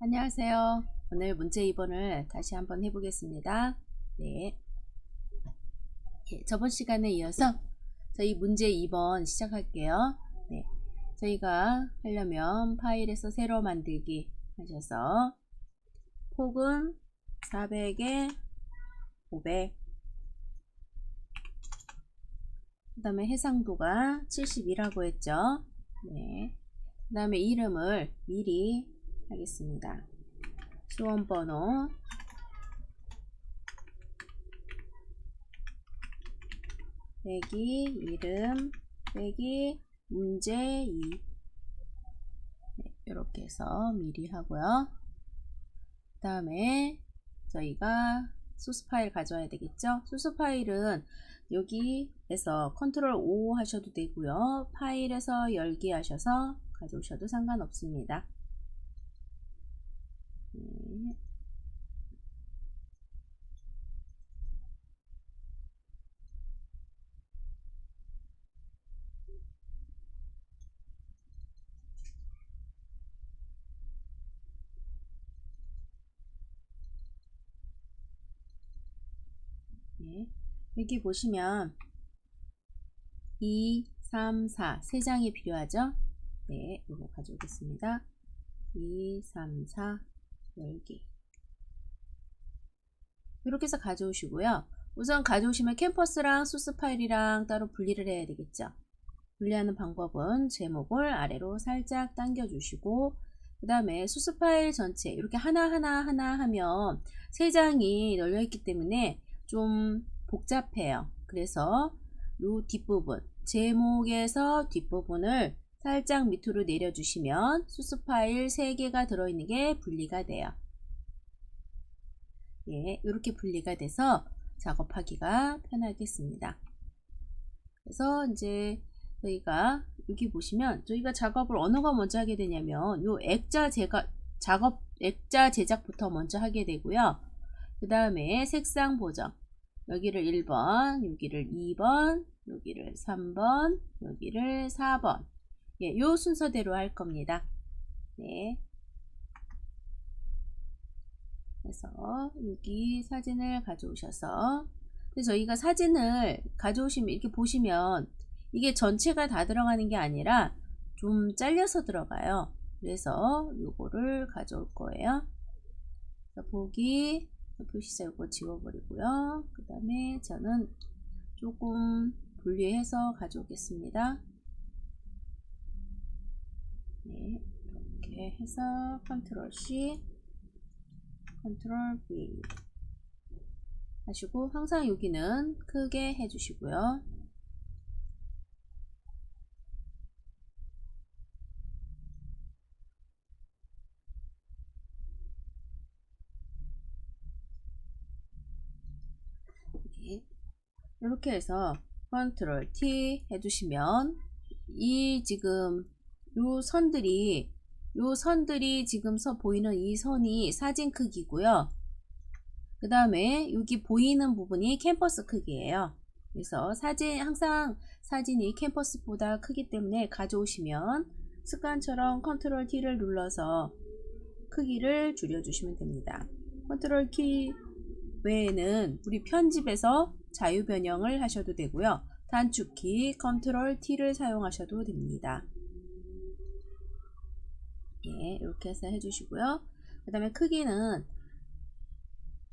안녕하세요. 오늘 문제 2번을 다시 한번 해보겠습니다. 네. 예, 저번 시간에 이어서 저희 문제 2번 시작할게요. 네. 저희가 하려면 파일에서 새로 만들기 하셔서 폭은 400에 500 그 다음에 해상도가 70이라고 했죠. 네. 그 다음에 이름을 미리 하겠습니다. 수험 번호 빼기 이름 빼기 문제 2 네, 이렇게 해서 미리 하고요. 그 다음에 저희가 소스 파일 가져와야 되겠죠? 소스 파일은 여기에서 컨트롤 O 하셔도 되고요. 파일에서 열기 하셔서 가져오셔도 상관없습니다. 네. 네. 여기 보시면 2, 3, 4, 3장이 필요하죠? 네, 이거 가져오겠습니다. 2, 3, 4, 열기. 이렇게 해서 가져오시고요. 우선 가져오시면 캠퍼스랑 소스 파일이랑 따로 분리를 해야 되겠죠. 분리하는 방법은 제목을 아래로 살짝 당겨주시고 그 다음에 소스 파일 전체 이렇게 하나하나 하나 하면 세 장이 널려 있기 때문에 좀 복잡해요. 그래서 요 뒷부분 제목에서 뒷부분을 살짝 밑으로 내려주시면 소스 파일 3개가 들어있는 게 분리가 돼요. 예, 이렇게 분리가 돼서 작업하기가 편하겠습니다. 그래서 이제 저희가 여기 보시면 저희가 작업을 어느 거 먼저 하게 되냐면 요 액자 제가 작업 액자 제작부터 먼저 하게 되고요. 그 다음에 색상 보정 여기를 1번, 여기를 2번, 여기를 3번, 여기를 4번 예, 요 순서대로 할 겁니다. 네. 그래서 여기 사진을 가져오셔서 그래서 저희가 사진을 가져오시면 이렇게 보시면 이게 전체가 다 들어가는 게 아니라 좀 잘려서 들어가요. 그래서 요거를 가져올 거예요. 보기 표시자 이거 지워버리고요. 그 다음에 저는 조금 분리해서 가져오겠습니다. 네, 이렇게 해서 컨트롤 C, 컨트롤 V 하시고 항상 여기는 크게 해주시고요. 네, 이렇게 해서 컨트롤 T 해주시면 이 지금 요 선들이 요 선들이 지금 서 보이는 이 선이 사진 크기고요. 그 다음에 여기 보이는 부분이 캠퍼스 크기예요. 그래서 사진 항상 사진이 캠퍼스보다 크기 때문에 가져오시면 습관처럼 컨트롤 T를 눌러서 크기를 줄여주시면 됩니다. 컨트롤 키 외에는 우리 편집에서 자유 변형을 하셔도 되고요. 단축키 컨트롤 T를 사용하셔도 됩니다. 예, 이렇게 해서 해주시고요. 그 다음에 크기는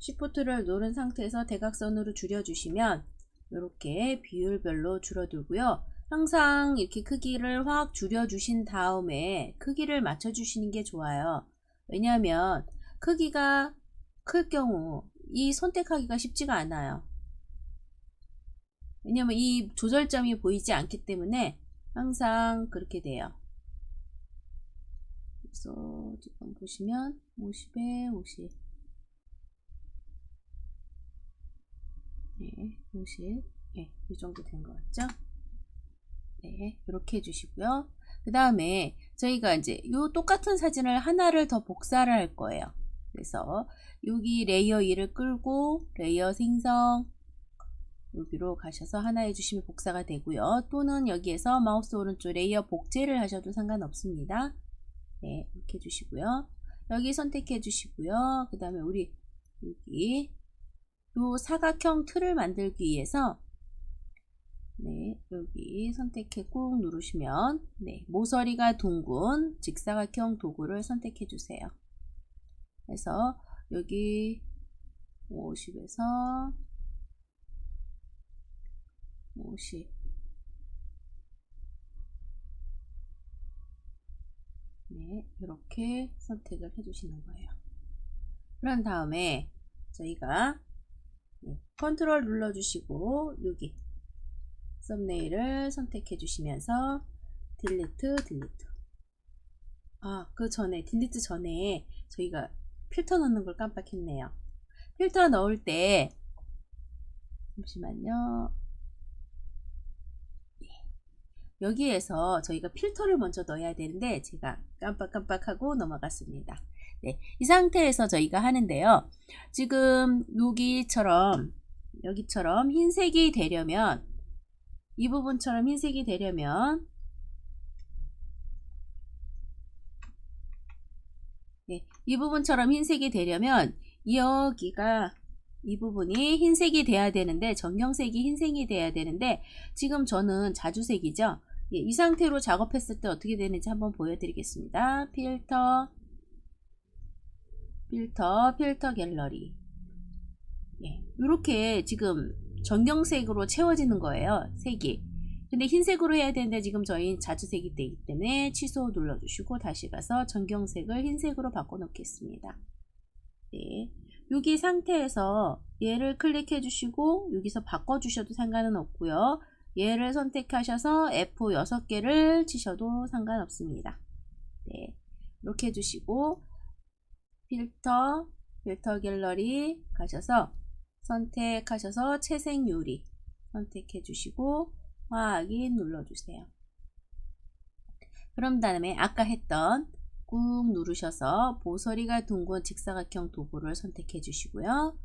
Shift를 누른 상태에서 대각선으로 줄여주시면 이렇게 비율별로 줄어들고요. 항상 이렇게 크기를 확 줄여주신 다음에 크기를 맞춰주시는 게 좋아요. 왜냐하면 크기가 클 경우 이 선택하기가 쉽지가 않아요. 왜냐하면 이 조절점이 보이지 않기 때문에 항상 그렇게 돼요. 그래서 지금 보시면 50에 50 네, 50 네, 이 정도 된 것 같죠? 네, 이렇게 해주시고요. 그 다음에 저희가 이제 이 똑같은 사진을 하나를 더 복사를 할 거예요. 그래서 여기 레이어 2를 끌고 레이어 생성 여기로 가셔서 하나 해주시면 복사가 되고요. 또는 여기에서 마우스 오른쪽 레이어 복제를 하셔도 상관없습니다. 네, 이렇게 해주시고요. 여기 선택해 주시고요. 그 다음에 우리 여기 요 사각형 틀을 만들기 위해서 네, 여기 선택해 꾹 누르시면 네, 모서리가 둥근 직사각형 도구를 선택해 주세요. 그래서 여기 50에서 50 네, 이렇게 선택을 해주시는 거예요. 그런 다음에 저희가 네, 컨트롤 눌러주시고 여기 썸네일을 선택해 주시면서 딜리트 딜리트 아 그 전에 딜리트 전에 저희가 필터 넣는 걸 깜빡했네요 필터 넣을 때 잠시만요 네. 여기에서 저희가 필터를 먼저 넣어야 되는데 제가 깜빡깜빡하고 넘어갔습니다. 네, 이 상태에서 저희가 하는데요. 지금 여기처럼 여기처럼 흰색이 되려면 이 부분처럼 흰색이 되려면 네, 이 부분처럼 흰색이 되려면 여기가 이 부분이 흰색이 돼야 되는데 전경색이 흰색이 돼야 되는데 지금 저는 자주색이죠. 예, 이 상태로 작업했을 때 어떻게 되는지 한번 보여드리겠습니다. 필터, 필터, 필터 갤러리. 예, 이렇게 지금 전경색으로 채워지는 거예요. 색이. 근데 흰색으로 해야 되는데 지금 저희 자주색이 되기 때문에 취소 눌러주시고 다시 가서 전경색을 흰색으로 바꿔 놓겠습니다. 네. 여기 상태에서 얘를 클릭해 주시고 여기서 바꿔 주셔도 상관은 없고요. 얘를 선택하셔서 F 6개를 치셔도 상관없습니다. 네. 이렇게 해 주시고 필터, 필터 갤러리 가셔서 선택하셔서 채색 유리 선택해 주시고 확인 눌러 주세요. 그럼 다음에 아까 했던 꾹 누르셔서 모서리가 둥근 직사각형 도구를 선택해 주시고요.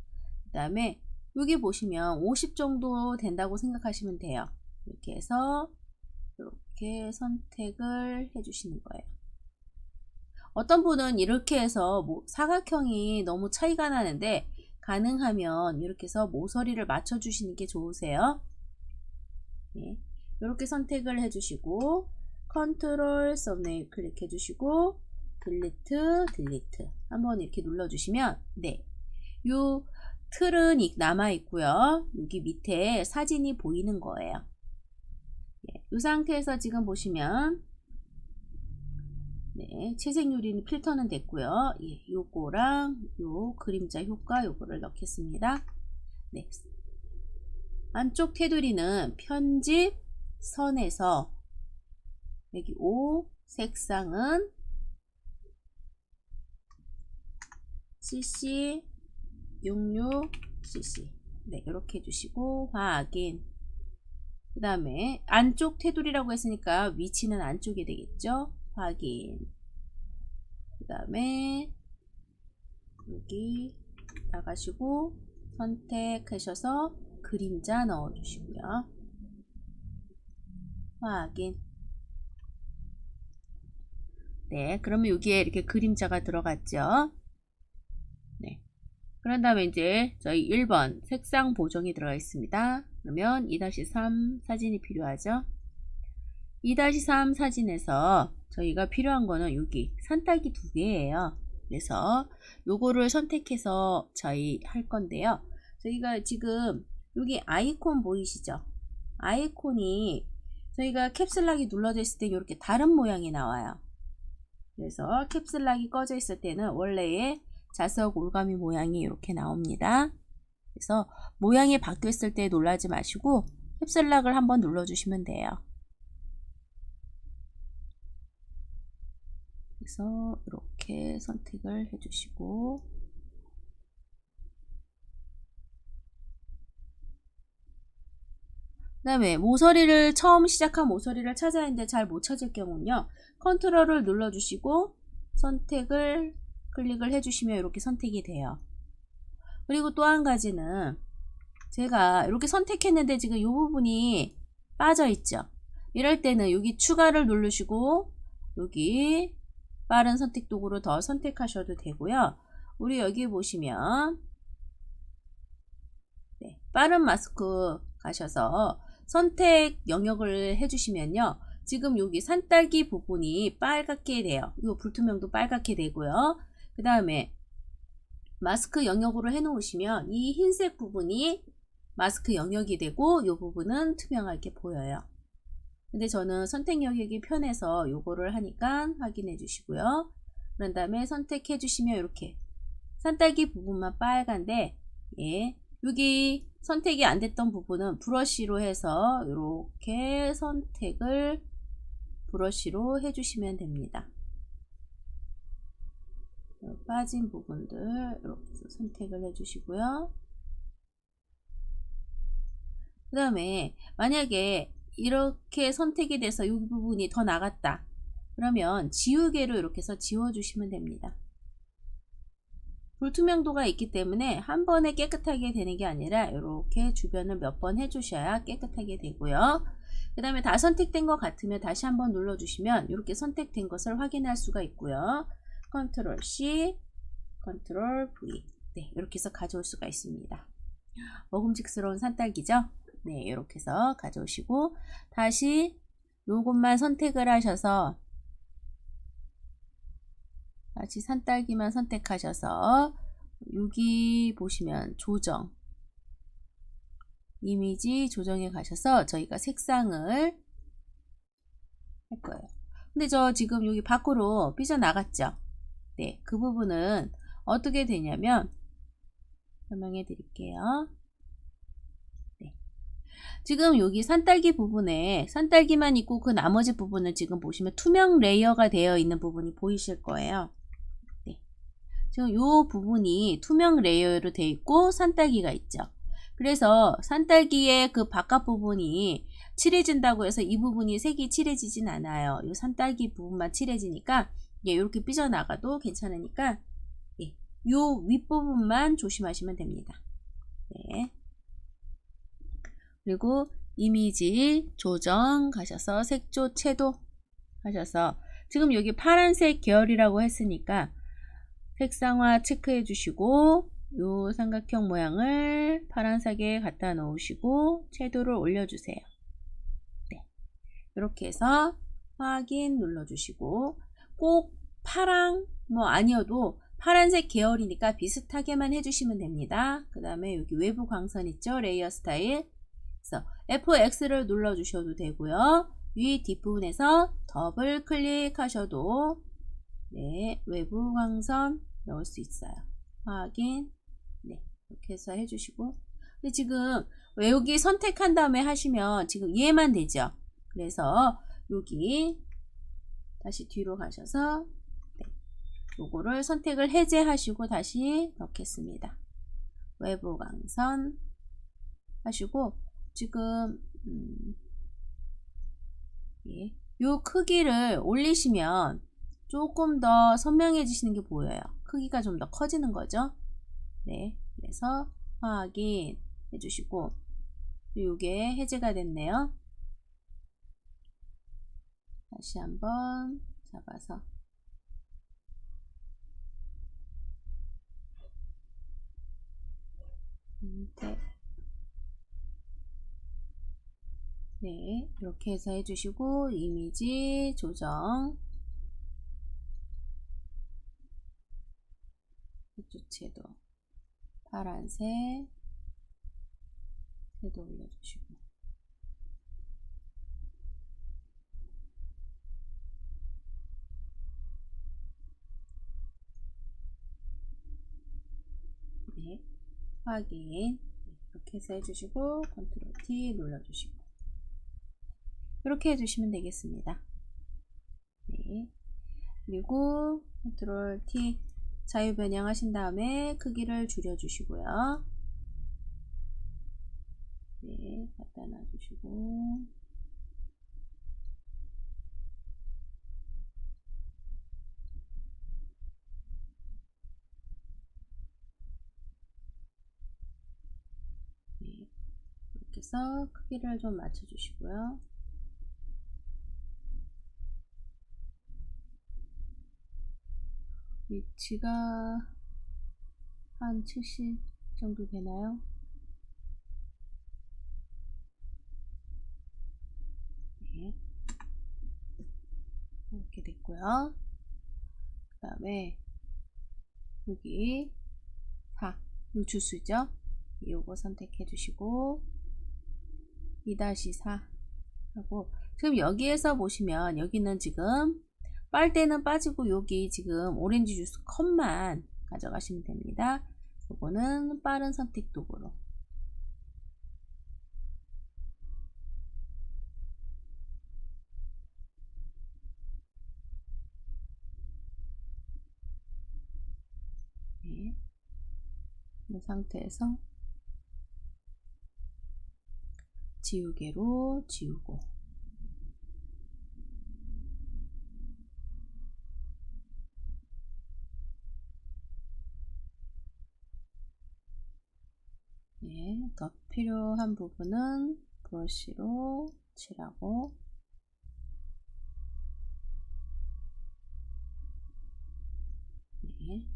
그 다음에 여기 보시면 50 정도 된다고 생각하시면 돼요. 이렇게 해서 이렇게 선택을 해 주시는 거예요. 어떤 분은 이렇게 해서 뭐 사각형이 너무 차이가 나는데 가능하면 이렇게 해서 모서리를 맞춰 주시는 게 좋으세요. 네, 이렇게 선택을 해주시고 컨트롤 썸네일 클릭해 주시고 딜리트 딜리트 한번 이렇게 눌러 주시면 네, 요 틀은 남아 있고요. 여기 밑에 사진이 보이는 거예요. 네, 이 상태에서 지금 보시면 네, 채색 유리는 필터는 됐고요. 예, 요거랑 요 그림자 효과 요거를 넣겠습니다. 네. 안쪽 테두리는 편집 선에서 여기 5 색상은 cc 66 cc. 네 이렇게 해주시고 확인. 그 다음에 안쪽 테두리라고 했으니까 위치는 안쪽이 되겠죠? 확인. 그 다음에 여기 나가시고 선택하셔서 그림자 넣어 주시고요. 확인. 네 그러면 여기에 이렇게 그림자가 들어갔죠? 네 그런 다음에 이제 저희 1번 색상 보정이 들어가 있습니다 그러면 2-3 사진이 필요하죠 2-3 사진에서 저희가 필요한 거는 여기 산딸기 두 개예요. 그래서 요거를 선택해서 저희 할 건데요. 저희가 지금 여기 아이콘 보이시죠? 아이콘이 저희가 캡슐락이 눌러져 있을 때 이렇게 다른 모양이 나와요. 그래서 캡슐락이 꺼져 있을 때는 원래의 자석 올가미 모양이 이렇게 나옵니다. 그래서 모양이 바뀌었을 때 놀라지 마시고 캡슐락을 한번 눌러주시면 돼요. 그래서 이렇게 선택을 해주시고 그 다음에 모서리를 처음 시작한 모서리를 찾아야 하는데 잘 못 찾을 경우는요 컨트롤을 눌러주시고 선택을 클릭을 해주시면 이렇게 선택이 돼요 그리고 또 한 가지는 제가 이렇게 선택했는데 지금 이 부분이 빠져 있죠 이럴 때는 여기 추가를 누르시고 여기 빠른 선택 도구로 더 선택하셔도 되고요. 우리 여기 보시면 네, 빠른 마스크 가셔서 선택 영역을 해주시면요. 지금 여기 산딸기 부분이 빨갛게 돼요. 이 불투명도 빨갛게 되고요. 그 다음에 마스크 영역으로 해 놓으시면 이 흰색 부분이 마스크 영역이 되고 이 부분은 투명하게 보여요. 근데 저는 선택 영역이 편해서 요거를 하니까 확인해 주시고요. 그런 다음에 선택해 주시면 이렇게 산딸기 부분만 빨간데 예, 여기 선택이 안 됐던 부분은 브러쉬로 해서 이렇게 선택을 브러쉬로 해주시면 됩니다. 빠진 부분들 이렇게 선택을 해주시고요. 그 다음에 만약에 이렇게 선택이 돼서 이 부분이 더 나갔다. 그러면 지우개로 이렇게 해서 지워주시면 됩니다. 불투명도가 있기 때문에 한 번에 깨끗하게 되는 게 아니라 이렇게 주변을 몇 번 해주셔야 깨끗하게 되고요. 그 다음에 다 선택된 것 같으면 다시 한번 눌러주시면 이렇게 선택된 것을 확인할 수가 있고요. 컨트롤 C, 컨트롤 V 네, 이렇게 해서 가져올 수가 있습니다. 먹음직스러운 산딸기죠? 네, 이렇게 해서 가져오시고 다시 요것만 선택을 하셔서 다시 산딸기만 선택하셔서 여기 보시면 조정 이미지 조정에 가셔서 저희가 색상을 할 거예요. 근데 저 지금 여기 밖으로 삐져나갔죠? 네, 그 부분은 어떻게 되냐면 설명해 드릴게요. 네. 지금 여기 산딸기 부분에 산딸기만 있고 그 나머지 부분은 지금 보시면 투명 레이어가 되어 있는 부분이 보이실 거예요. 네. 지금 이 부분이 투명 레이어로 되어 있고 산딸기가 있죠. 그래서 산딸기의 그 바깥 부분이 칠해진다고 해서 이 부분이 색이 칠해지진 않아요. 이 산딸기 부분만 칠해지니까 예, 이렇게 삐져나가도 괜찮으니까 예, 이 윗부분만 조심하시면 됩니다. 네. 그리고 이미지 조정 가셔서 색조 채도 하셔서 지금 여기 파란색 계열이라고 했으니까 색상화 체크해 주시고 요 삼각형 모양을 파란색에 갖다 놓으시고 채도를 올려주세요. 네. 이렇게 해서 확인 눌러주시고 꼭 파랑 뭐 아니어도 파란색 계열이니까 비슷하게만 해주시면 됩니다. 그 다음에 여기 외부 광선 있죠? 레이어 스타일. 그래서 FX를 눌러주셔도 되고요. 위 뒷부분에서 더블 클릭하셔도 네, 외부 광선 넣을 수 있어요. 확인. 네, 이렇게 해서 해주시고. 근데 지금 여기 선택한 다음에 하시면 지금 얘만 되죠. 그래서 여기 다시 뒤로 가셔서 네, 요거를 선택을 해제하시고 다시 넣겠습니다. 외부 광선 하시고 지금 음, 예, 요 크기를 올리시면 조금 더 선명해지시는 게 보여요. 크기가 좀 더 커지는 거죠. 네, 그래서 확인 해주시고 이게 해제가 됐네요. 다시 한번 잡아서. 네, 이렇게 해서 해주시고 이미지 조정. 주체도 파란색 채도 올려주시고 네, 확인. 이렇게 해서 해주시고 컨트롤 T 눌러주시고. 이렇게 해주시면 되겠습니다. 네, 그리고 컨트롤 T 자유 변형하신 다음에 크기를 줄여주시고요. 네, 갖다 놔주시고 네, 해서 크기를 좀 맞춰주시고요. 위치가 한 70 정도 되나요? 네. 이렇게 됐고요. 그 다음에 여기 4, 요 주수죠? 요거 선택해 주시고 2-4 하고 지금 여기에서 보시면 여기는 지금 빨대는 빠지고 여기 지금 오렌지 주스 컵만 가져가시면 됩니다. 요거는 빠른 선택 도구로 네. 이 상태에서 지우개로 지우고 네, 더 필요한 부분은 브러쉬로 칠하고 네.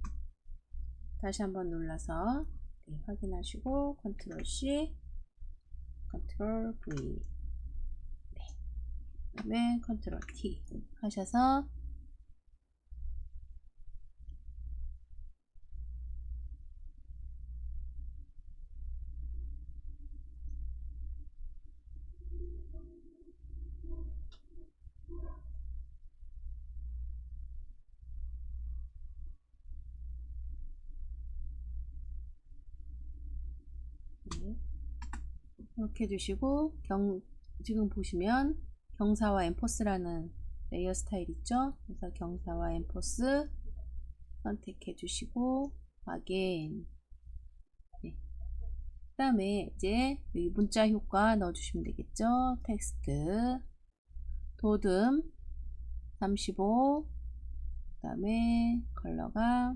다시 한번 눌러서 네, 확인하시고 컨트롤 C 컨트롤 V 네. 그 다음에 컨트롤 T 하셔서 네. 이렇게 해주시고 경 지금 보시면 경사와 엠포스라는 레이어 스타일 있죠? 그래서 경사와 엠포스 선택해 주시고 확인 네. 그 다음에 이제 여기 문자 효과 넣어 주시면 되겠죠? 텍스트 도듬 35 그 다음에 컬러가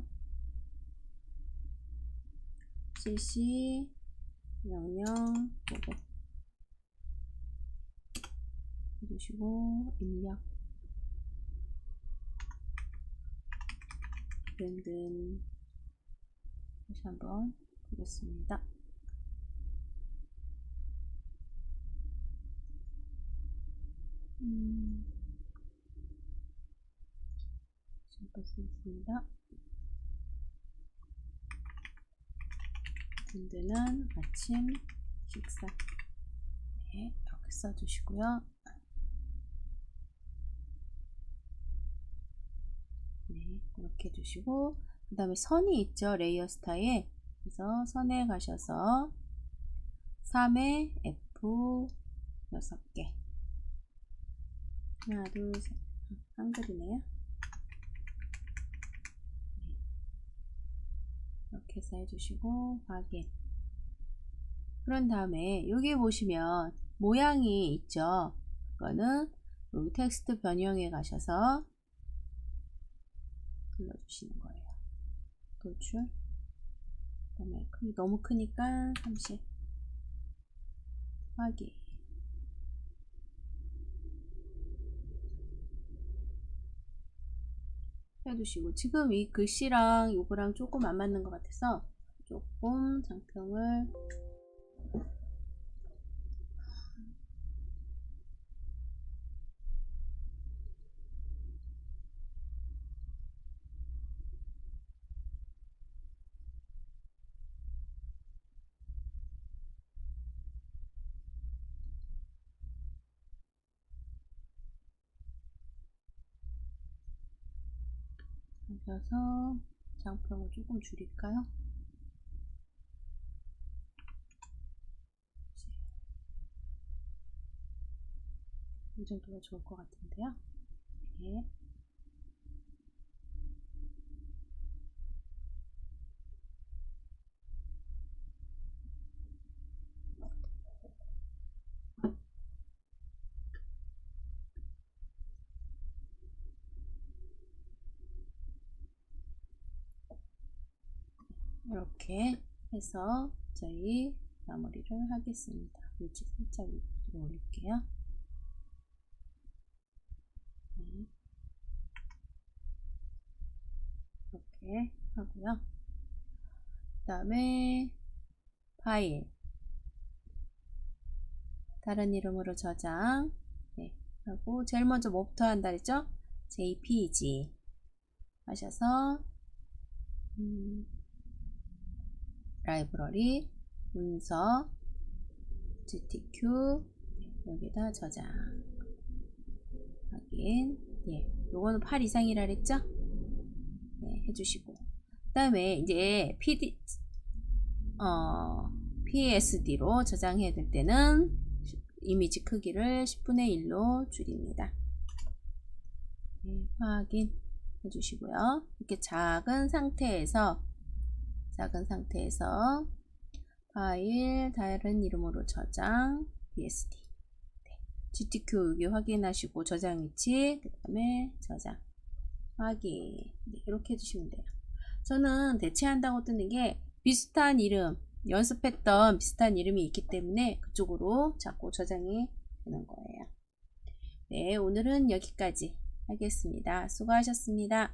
CC 영영 요거 해주시고 입력 브랜드 다시 한번 보겠습니다. 음, 잠깐 쓰겠습니다. 브랜드는 아침 식사 네, 이렇게 써주시고요. 네, 이렇게 해주시고 그 다음에 선이 있죠. 레이어 스타에 그래서 선에 가셔서 3에 F 6개 하나 둘 셋 한글이네요. 이렇게 해서 해주시고 확인. 그런 다음에 여기 보시면 모양이 있죠? 그거는 여기 텍스트 변형에 가셔서 눌러주시는 거예요. 도출. 그 다음에 너무 크니까 30 확인 해두시고 지금 이 글씨랑 요거랑 조금 안 맞는 것 같아서 조금 장평을 하셔서 장평을 조금 줄일까요? 이 정도가 좋을 것 같은데요. 네. 이렇게 해서 저희 마무리를 하겠습니다. 위치 살짝 위로 올릴게요. 네. 이렇게 네, 하고요. 그 다음에 파일 다른 이름으로 저장 네, 하고 제일 먼저 뭐부터 한다 그랬죠? JPG 하셔서 음, 라이브러리 문서 GTQ 여기다 저장 확인 예 요거는 8 이상이라 그랬죠? 네, 해주시고 그 다음에 이제 PD 어, PSD로 저장해야 될 때는 이미지 크기를 10분의 1로 줄입니다. 네, 확인 해주시고요. 이렇게 작은 상태에서 작은 상태에서 파일 다른 이름으로 저장 PSD 네, GTQ 여기 확인하시고 저장 위치 그 다음에 저장 확인 네, 이렇게 해주시면 돼요. 저는 대체한다고 뜨는 게 비슷한 이름 연습했던 비슷한 이름이 있기 때문에 그쪽으로 자꾸 저장이 되는 거예요. 네, 오늘은 여기까지 하겠습니다. 수고하셨습니다.